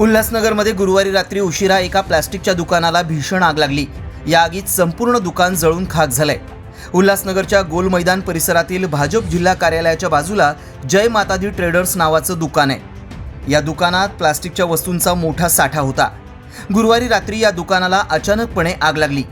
उल्हासनगरमध्ये गुरुवारी रात्री उशिरा एका प्लॅस्टिकच्या दुकानाला भीषण आग लागली. या आगीत संपूर्ण दुकान जळून खाक झालंय. उल्हासनगरच्या गोल मैदान परिसरातील भाजप जिल्हा कार्यालयाच्या बाजूला जय मातादी ट्रेडर्स नावाचं दुकान आहे. या दुकानात प्लास्टिकच्या वस्तूंचा मोठा साठा होता. गुरुवारी रात्री या दुकानाला अचानकपणे आग लागली.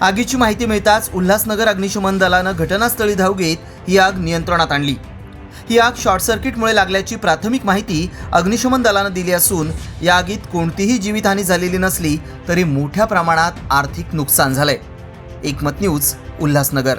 आगीची माहिती मिळताच उल्हासनगर अग्निशमन दलानं घटनास्थळी धाव घेत ही आग नियंत्रणात आणली. ही आग शॉर्ट सर्किटमुळे लागल्याची प्राथमिक माहिती अग्निशमन दलानं दिली असून या आगीत कोणतीही जीवितहानी झालेली नसली तरी मोठ्या प्रमाणात आर्थिक नुकसान झालंय. एकमत न्यूज उल्हासनगर.